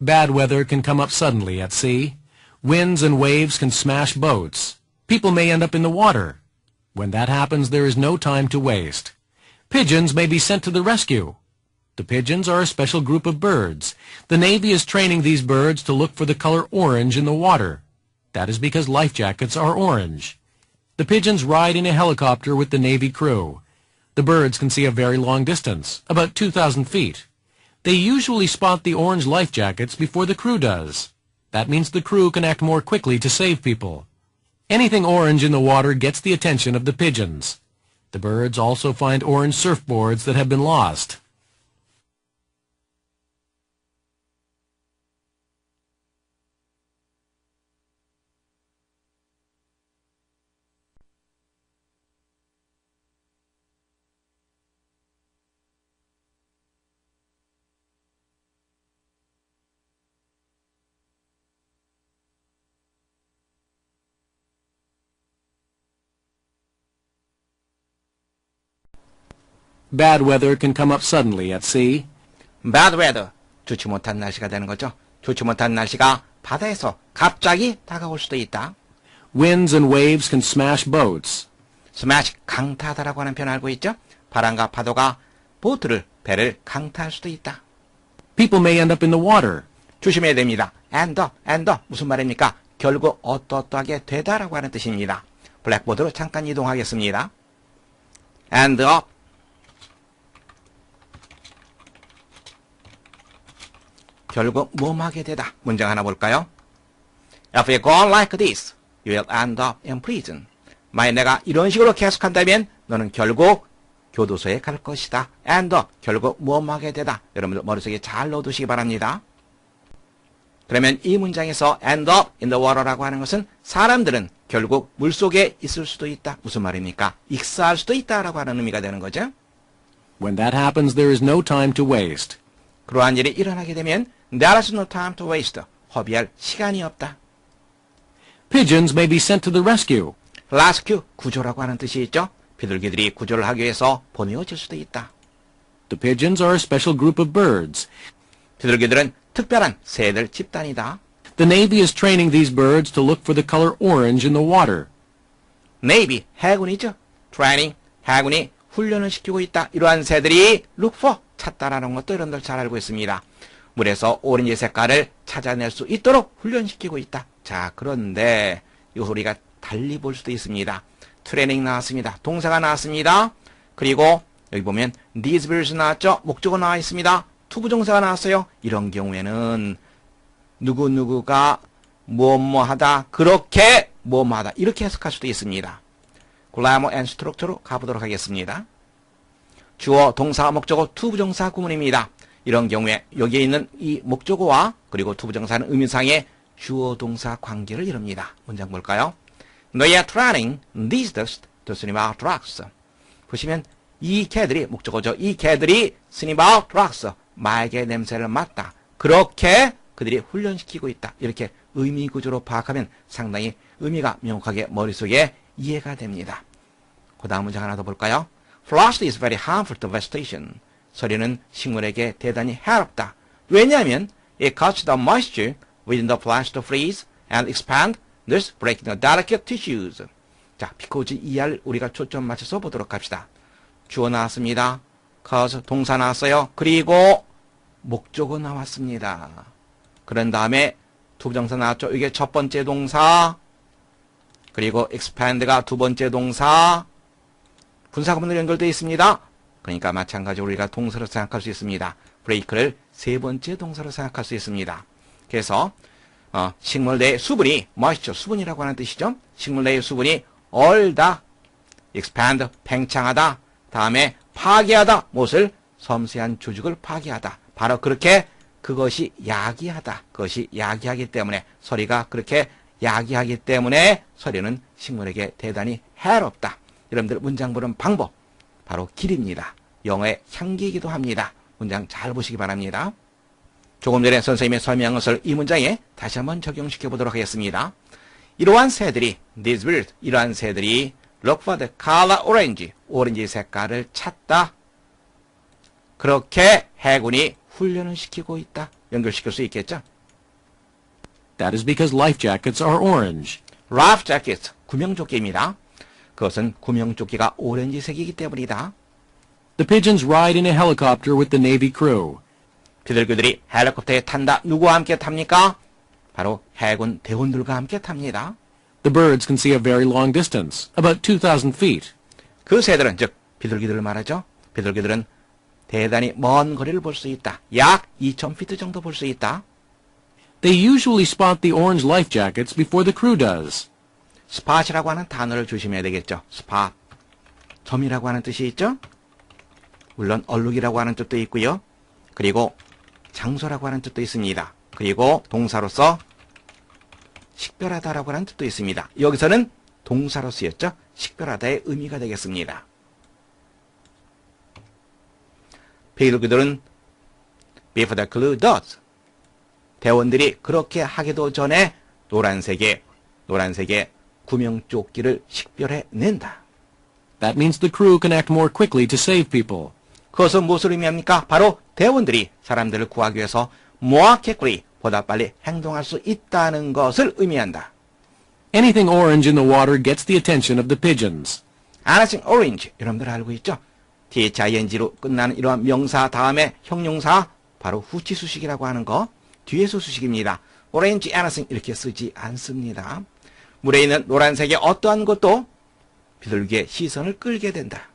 Bad weather can come up suddenly at sea. Winds and waves can smash boats. People may end up in the water. When that happens, there is no time to waste. Pigeons may be sent to the rescue. The pigeons are a special group of birds. The Navy is training these birds to look for the color orange in the water. That is because life jackets are orange. The pigeons ride in a helicopter with the Navy crew. The birds can see a very long distance, about 2,000 feet. They usually spot the orange life jackets before the crew does. That means the crew can act more quickly to save people. Anything orange in the water gets the attention of the pigeons. The birds also find orange surfboards that have been lost. Bad weather can come up suddenly at sea. bad weather. 좋지 못한 날씨가 되는 거죠. 좋지 못한 날씨가 바다에서 갑자기 다가올 수도 있다. Winds and waves can smash boats. 스매시 강타하다라고 하는 표현 알고 있죠? 바람과 파도가 보트를 배를 강타할 수도 있다. People may end up in the water. 조심해야 됩니다. and up, and up 무슨 말입니까? 결국 어떠어떠하게 되다라고 하는 뜻입니다. 블랙보드로 잠깐 이동하겠습니다. and up 결국 뭐하게 되다. 문장 하나 볼까요? If you go on like this, you will end up in prison. 만약 내가 이런 식으로 계속한다면 너는 결국 교도소에 갈 것이다. and up, 결국 뭐하게 되다. 여러분들 머릿속에 잘 넣어두시기 바랍니다. 그러면 이 문장에서 end up in the water라고 하는 것은 사람들은 결국 물속에 있을 수도 있다. 무슨 말입니까? 익사할 수도 있다라고 하는 의미가 되는 거죠. When that happens, there is no time to waste. 그러한 일이 일어나게 되면 there is no time to waste. 허비할 시간이 없다. Pigeons may be sent to the rescue. rescue, 구조라고 하는 뜻이 있죠. 비둘기들이 구조를 하기 위해서 보내어질 수도 있다. The pigeons are a special group of birds. 비둘기들은 특별한 새들 집단이다. The Navy is training these birds to look for the color orange in the water. Navy, 해군이죠. training, 해군이 훈련을 시키고 있다. 이러한 새들이 look for, 찾다라는 것도 여러분들 잘 알고 있습니다. 물에서 오렌지 색깔을 찾아낼 수 있도록 훈련시키고 있다. 자, 그런데 이거 우리가 달리 볼 수도 있습니다. 트레이닝 나왔습니다. 동사가 나왔습니다. 그리고 여기 보면 these birds 나왔죠. 목적어 나와 있습니다. 투부정사가 나왔어요. 이런 경우에는 누구누구가 뭐뭐 하다 그렇게 뭐뭐 하다 이렇게 해석할 수도 있습니다. 글라머 앤 스트럭처로 가보도록 하겠습니다. 주어, 동사, 목적어, 투부정사 구문입니다. 이런 경우에 여기에 있는 이 목적어와 그리고 투부정사는 의미상의 주어, 동사 관계를 이룹니다. 문장 볼까요? These dogs to sniff out drugs. 보시면 이 개들이 목적어죠. 이 개들이 out drugs. 마약의 냄새를 맡다. 그렇게 그들이 훈련시키고 있다. 이렇게 의미 구조로 파악하면 상당히 의미가 명확하게 머릿속에 이해가 됩니다. 그 다음 문장 하나 더 볼까요? Frost is very harmful to vegetation. 서리는 식물에게 대단히 해롭다. 왜냐하면 it causes the moisture within the plants to freeze and expand, thus breaking the delicate tissues. 자, because 이할 우리가 초점 맞춰서 보도록 합시다. 주어 나왔습니다. cause 동사 나왔어요. 그리고 목적어 나왔습니다. 그런 다음에 투부정사 나왔죠. 이게 첫 번째 동사, 그리고 expand가 두 번째 동사, 분사 구문으로 연결되어 있습니다. 그러니까 마찬가지로 우리가 동사로 생각할 수 있습니다. break를 세 번째 동사로 생각할 수 있습니다. 그래서 어, 식물 내의 수분이 moisture, 수분이라고 하는 뜻이죠. 식물 내의 수분이 얼다, expand, 팽창하다, 다음에 파괴하다, 무엇을 섬세한 조직을 파괴하다. 바로 그렇게 그것이 야기하다. 그것이 야기하기 때문에 서리가 그렇게 야기하기 때문에 서리는 식물에게 대단히 해롭다. 여러분들 문장 보는 방법 바로 길입니다. 영어의 향기이기도 합니다. 문장 잘 보시기 바랍니다. 조금 전에 선생님의 설명한 것을 이 문장에 다시 한번 적용시켜 보도록 하겠습니다. 이러한 새들이 these birds 이러한 새들이 look for the color orange 오렌지 색깔을 찾다. 그렇게 해군이 훈련을 시키고 있다. 연결시킬 수 있겠죠? That is because life jackets are orange. 라프 자켓, 구명조끼입니다. 그것은 구명조끼가 오렌지색이기 때문이다. The pigeons ride in a helicopter with the Navy crew. 비둘기들이 헬리콥터에 탄다. 누구와 함께 탑니까? 바로 해군 대원들과 함께 탑니다. The birds can see a very long distance, about 2,000 feet. 그 새들은 즉 비둘기들을 말하죠. 비둘기들은 대단히 먼 거리를 볼 수 있다. 약 2,000피트 정도 볼 수 있다. They usually spot the orange life jackets before the crew does. 스팟이라고 하는 단어를 조심해야 되겠죠. 스팟. 점이라고 하는 뜻이 있죠. 물론 얼룩이라고 하는 뜻도 있고요. 그리고 장소라고 하는 뜻도 있습니다. 그리고 동사로서 식별하다라고 하는 뜻도 있습니다. 여기서는 동사로 쓰였죠. 식별하다의 의미가 되겠습니다. 비둘기들은 before the clue does. 대원들이 그렇게 하기도 전에 노란색의 노란색의 구명조끼를 식별해 낸다. That means the crew can act more quickly to save people. 그것은 무엇을 의미합니까? 바로 대원들이 사람들을 구하기 위해서 more quickly, 보다 빨리 행동할 수 있다는 것을 의미한다. Anything orange in the water gets the attention of the pigeons. anything orange, 여러분들 알고 있죠? thing로 끝나는 이러한 명사 다음에 형용사, 바로 후치 수식이라고 하는 거, 뒤에서 수식입니다. orange anything 이렇게 쓰지 않습니다. 물에 있는 노란색의 어떠한 것도 비둘기의 시선을 끌게 된다.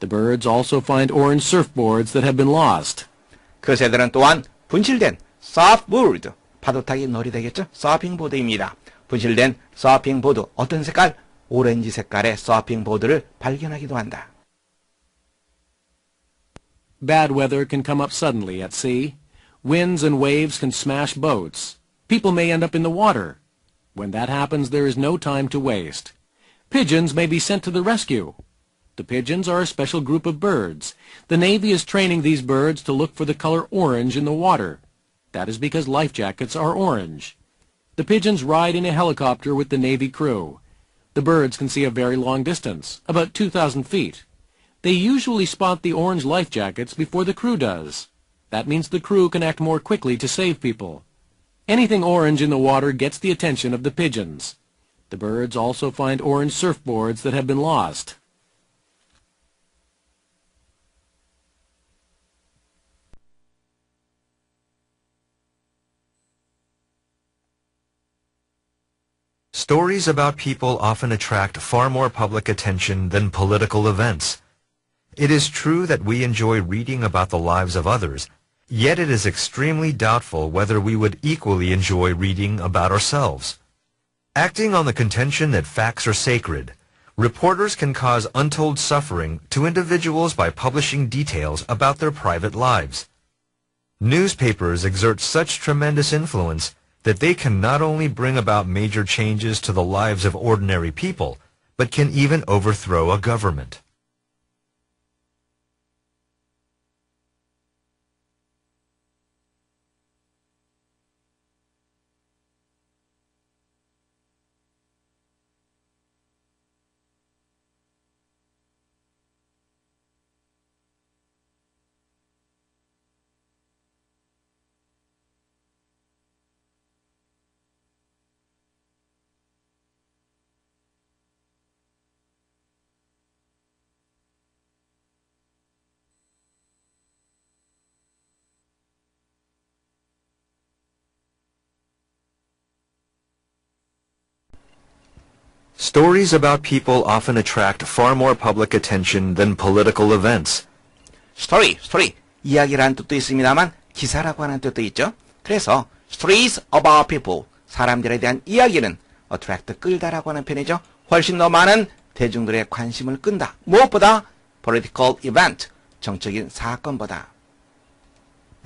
The birds also find orange surfboards that have been lost. 그 새들은 또한 분실된 서프보드, 파도 타기 놀이 되겠죠? 서핑보드입니다. 분실된 서핑보드, 어떤 색깔? 오렌지 색깔의 서핑보드를 발견하기도 한다. Bad weather can come up suddenly at sea. Winds and waves can smash boats. People may end up in the water. When that happens, there is no time to waste. Pigeons may be sent to the rescue. The pigeons are a special group of birds. The Navy is training these birds to look for the color orange in the water. That is because life jackets are orange. The pigeons ride in a helicopter with the Navy crew. The birds can see a very long distance, about 2,000 feet. They usually spot the orange life jackets before the crew does. That means the crew can act more quickly to save people. Anything orange in the water gets the attention of the pigeons. The birds also find orange surfboards that have been lost. Stories about people often attract far more public attention than political events. It is true that we enjoy reading about the lives of others, yet it is extremely doubtful whether we would equally enjoy reading about ourselves. Acting on the contention that facts are sacred, reporters can cause untold suffering to individuals by publishing details about their private lives. Newspapers exert such tremendous influence that they can not only bring about major changes to the lives of ordinary people, but can even overthrow a government. Stories about people often attract far more public attention than political events. 스토리, 스토리. 이야기라는 뜻도 있습니다만 기사라고 하는 뜻도 있죠. 그래서 stories about people. 사람들에 대한 이야기는 attract, 끌다라고 하는 편이죠. 훨씬 더 많은 대중들의 관심을 끈다. 무엇보다 political event, 정적인 사건보다.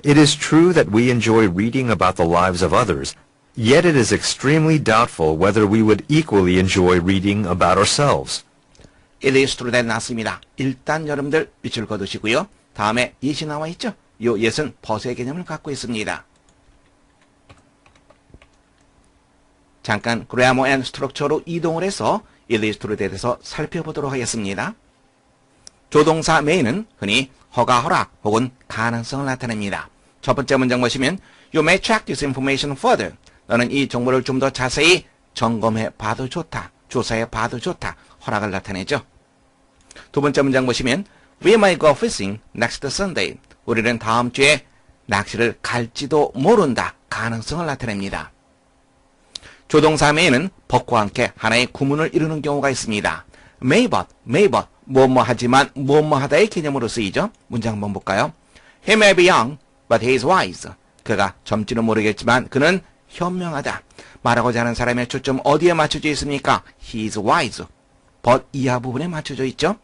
It is true that we enjoy reading about the lives of others, yet it is extremely doubtful whether we would equally enjoy reading about ourselves. 일리스트로에 났습니다. 일단 여러분들 밑줄 거두시고요. 다음에 예시 나와 있죠? 요 예은 버스의 개념을 갖고 있습니다. 잠깐 그래머 앤 스트럭처로 이동을 해서 일리스트로에 대해서 살펴보도록 하겠습니다. 조동사 메인은 흔히 허가 허락 혹은 가능성을 나타냅니다. 첫 번째 문장 보시면 You may check this information further. 너는 이 정보를 좀 더 자세히 점검해 봐도 좋다. 조사해 봐도 좋다. 허락을 나타내죠. 두 번째 문장 보시면 We might go fishing next Sunday. 우리는 다음 주에 낚시를 갈지도 모른다. 가능성을 나타냅니다. 조동사 may는 but과 함께 하나의 구문을 이루는 경우가 있습니다. may but, may but, 뭐뭐 하지만 뭐뭐 하다의 개념으로 쓰이죠. 문장 한번 볼까요? He may be young, but he is wise. 그가 젊지는 모르겠지만 그는 현명하다. 말하고자 하는 사람의 초점 어디에 맞춰져 있습니까? He is wise. but 이하 부분에 맞춰져 있죠.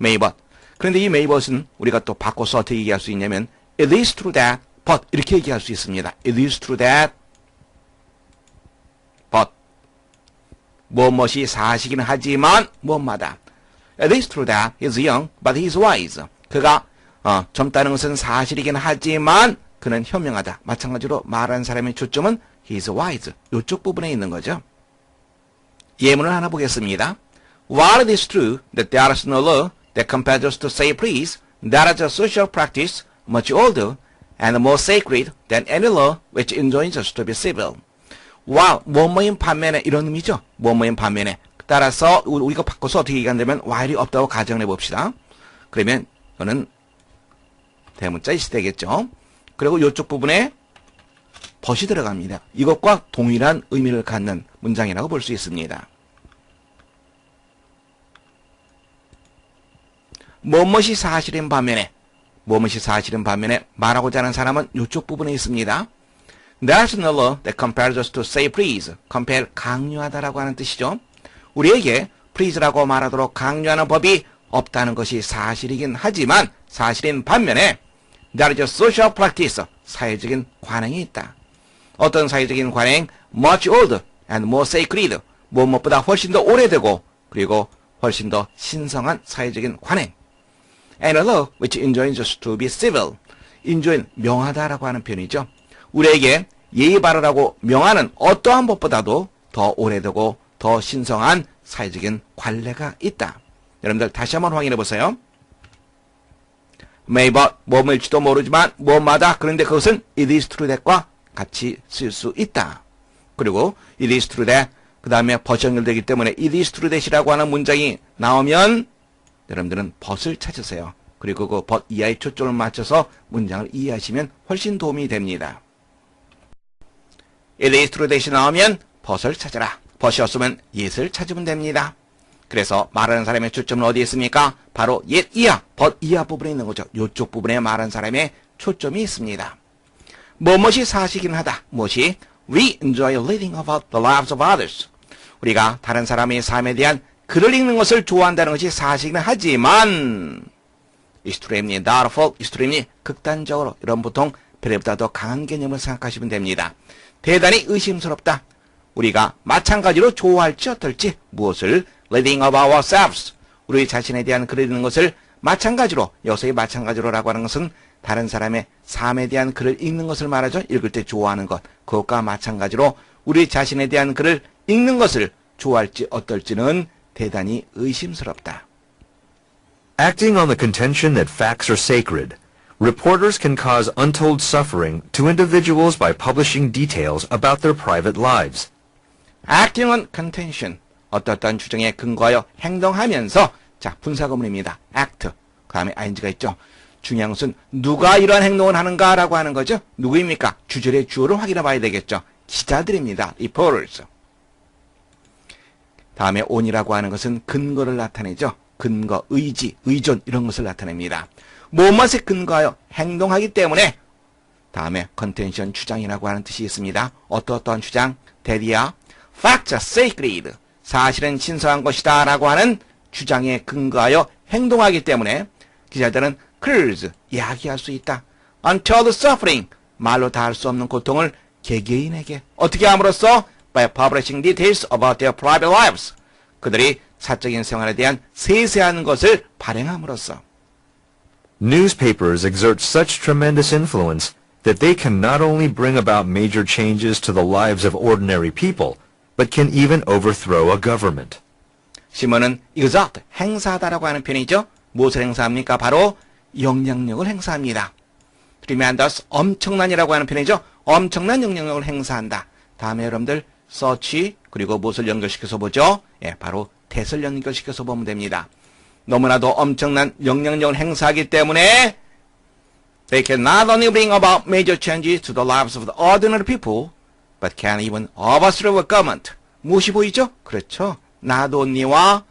may but. 그런데 이 may but은 우리가 또 바꿔서 어떻게 얘기할 수 있냐면 It is true that, but 이렇게 얘기할 수 있습니다. It is true that, but 무엇이 사실이긴 하지만 무엇마다 It is true that he is young, but he is wise. 그가 어, 젊다는 것은 사실이긴 하지만 그는 현명하다. 마찬가지로 말하는 사람의 초점은 is wise. 이쪽 부분에 있는 거죠. 예문을 하나 보겠습니다. While it is true that there is no law that compels us to say please, that is a social practice much older and more sacred than any law which enjoins us to be civil. while 뭐뭐인 반면에 이런 의미죠. 뭐뭐인 반면에 따라서 우리가 바꿔서 어떻게 얘기한다면 while이 없다고 가정해 봅시다. 그러면 이거는 대문자 이시 되겠죠. 그리고 이쪽 부분에 벗이 들어갑니다. 이것과 동일한 의미를 갖는 문장이라고 볼 수 있습니다. 뭐뭇이 사실인 반면에 뭐뭇이 사실인 반면에 말하고자 하는 사람은 이쪽 부분에 있습니다. There's no law that compels us to say please. compel 강요하다라고 하는 뜻이죠. 우리에게 please라고 말하도록 강요하는 법이 없다는 것이 사실이긴 하지만 사실인 반면에 there is a social practice. 사회적인 관행이 있다. 어떤 사회적인 관행? much older and more sacred. 무엇보다 훨씬 더 오래되고 그리고 훨씬 더 신성한 사회적인 관행. and a law which enjoins to be civil. enjoin, 명하다라고 하는 표현이죠. 우리에게 예의 바르라고 명하는 어떠한 법보다도 더 오래되고 더 신성한 사회적인 관례가 있다. 여러분들 다시 한번 확인해 보세요. 매번 뭐일지도 모르지만 뭐마다 그런데 그것은 it is true that과 같이 쓸 수 있다. 그리고 it is true that 그 다음에 벗이 연결되기 때문에 it is true that이라고 하는 문장이 나오면 여러분들은 벗을 찾으세요. 그리고 그 벗 이하의 초점을 맞춰서 문장을 이해하시면 훨씬 도움이 됩니다. it is true that이 나오면 벗을 찾아라. 벗이 없으면 yes을 찾으면 됩니다. 그래서 말하는 사람의 초점은 어디에 있습니까? 바로 옛 이하, 벗 이하 부분에 있는 거죠. 이쪽 부분에 말하는 사람의 초점이 있습니다. 무엇이 사실이긴 하다. 무엇이? We enjoy reading about the lives of others. 우리가 다른 사람의 삶에 대한 글을 읽는 것을 좋아한다는 것이 사실이긴 하지만 이스트림이 나르폴, 이스트림이 극단적으로 이런 보통 배려보다 더 강한 개념을 생각하시면 됩니다. 대단히 의심스럽다. 우리가 마찬가지로 좋아할지 어떨지 무엇을 reading of ourselves 우리 자신에 대한 글을 읽는 것을 마찬가지로 여기서의 마찬가지로라고 하는 것은 다른 사람의 삶에 대한 글을 읽는 것을 말하죠. 읽을 때 좋아하는 것. 그것과 마찬가지로 우리 자신에 대한 글을 읽는 것을 좋아할지 어떨지는 대단히 의심스럽다. Acting on the contention that facts are sacred, reporters can cause untold suffering to individuals by publishing details about their private lives. acting on contention 어떠어떤 주장에 근거하여 행동하면서 자 분사 구문입니다. act 그 다음에 ing가 있죠. 중요한 것은 누가 이러한 행동을 하는가라고 하는 거죠. 누구입니까? 주절의 주어를 확인해 봐야 되겠죠. 기자들입니다. reporters. 다음에 on이라고 하는 것은 근거를 나타내죠. 근거, 의지, 의존 이런 것을 나타냅니다. 무엇에 근거하여 행동하기 때문에 다음에 contention 주장이라고 하는 뜻이 있습니다. 어떠어떠한 주장? 대리야 facts are sacred. 사실은 신성한 것이다 라고 하는 주장에 근거하여 행동하기 때문에 기자들은 cruise, 이야기할 수 있다. until the suffering, 말로 다 할 수 없는 고통을 개개인에게 어떻게 함으로써 by publishing details about their private lives. 그들이 사적인 생활에 대한 세세한 것을 발행함으로써 Newspapers exert such tremendous influence that they can not only bring about major changes to the lives of ordinary people, but can even overthrow a government. 신문은 exert, 행사하다라고 하는 표현이죠. 무엇을 행사합니까? 바로 영향력을 행사합니다. tremendous 엄청난이라고 하는 표현이죠. 엄청난 영향력을 행사한다. 다음에 여러분들 search 그리고 무엇을 연결시켜서 보죠? 예, 바로 that을 연결시켜서 보면 됩니다. 너무나도 엄청난 영향력을 행사하기 때문에 they can not only bring about major changes to the lives of the ordinary people, but can even overthrow a government. 무엇이 보이죠? 그렇죠. not only와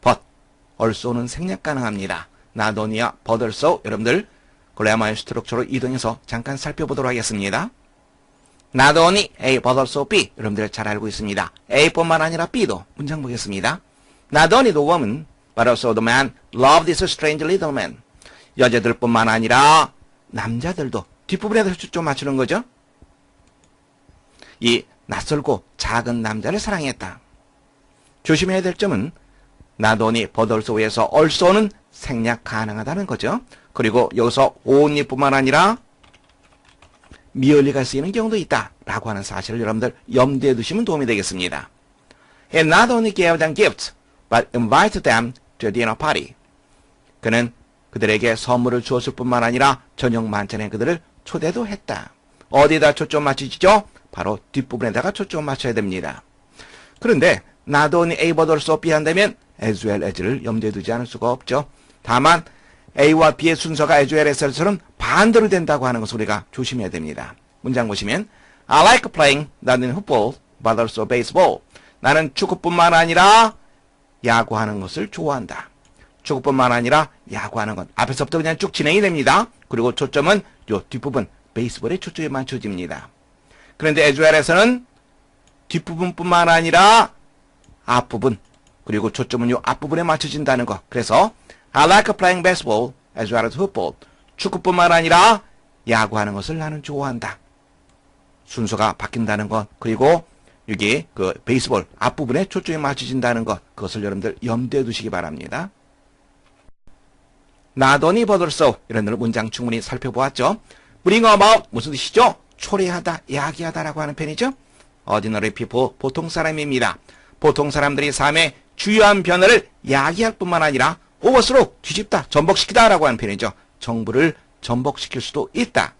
but, also는 생략 가능합니다. But also 여러분들 글래머의 스트럭처로 이동해서 잠깐 살펴보도록 하겠습니다. Only A also B 여러분들 잘 알고 있습니다. A뿐만 아니라 B도 문장 보겠습니다. Only the woman but also the man loved this strange little man. 여자들뿐만 아니라 남자들도 뒷부분에서 초점 맞추는 거죠. 이 낯설고 작은 남자를 사랑했다. 조심해야 될 점은 but also에서 also는 생략 가능하다는 거죠. 그리고 여기서 only뿐만 아니라 미열리가 쓰이는 경우도 있다라고 하는 사실을 여러분들 염두에 두시면 도움이 되겠습니다. He not only gave them gifts, but invited them to dinner party. 그는 그들에게 선물을 주었을 뿐만 아니라 저녁 만찬에 그들을 초대도 했다. 어디다 초점 맞추시죠? 바로 뒷부분에다가 초점 맞춰야 됩니다. 그런데 not only A but also B 한다면 as well as를 염두에 두지 않을 수가 없죠. 다만 A와 B의 순서가 as well as처럼 반대로 된다고 하는 것을 우리가 조심해야 됩니다. 문장 보시면 I like playing 나는 football but also baseball. 나는 축구뿐만 아니라 야구하는 것을 좋아한다. 축구뿐만 아니라 야구하는 것. 앞에서부터 그냥 쭉 진행이 됩니다. 그리고 초점은 요 뒷부분 베이스볼에 초점이 맞춰집니다. 그런데 에즈웰에서는 뒷부분뿐만 아니라 앞부분 그리고 초점은 요 앞부분에 맞춰진다는 것. 그래서 I like playing baseball as well as football. 축구뿐만 아니라 야구하는 것을 나는 좋아한다. 순서가 바뀐다는 것. 그리고 여기 그 베이스볼 앞부분에 초점이 맞춰진다는 것. 그것을 여러분들 염두에 두시기 바랍니다. 나더니 버들소 이런 문장 충분히 살펴보았죠. bring about 무슨 뜻이죠? 초래하다, 야기하다라고 하는 편이죠. ordinary people 보통 사람입니다. 보통 사람들이 삶의 주요한 변화를 야기할 뿐만 아니라 오버스로 뒤집다, 전복시키다 라고 하는 편이죠. 정부를 전복시킬 수도 있다.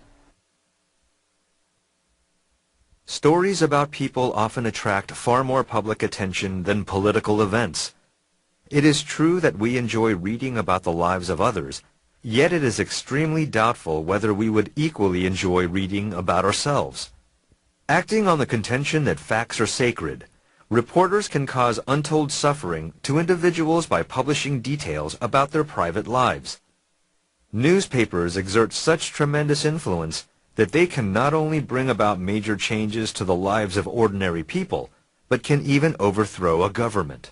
Stories about people often attract far more public attention than political events. It is true that we enjoy reading about the lives of others, yet it is extremely doubtful whether we would equally enjoy reading about ourselves. Acting on the contention that facts are sacred, reporters can cause untold suffering to individuals by publishing details about their private lives. Newspapers exert such tremendous influence that they can not only bring about major changes to the lives of ordinary people, but can even overthrow a government.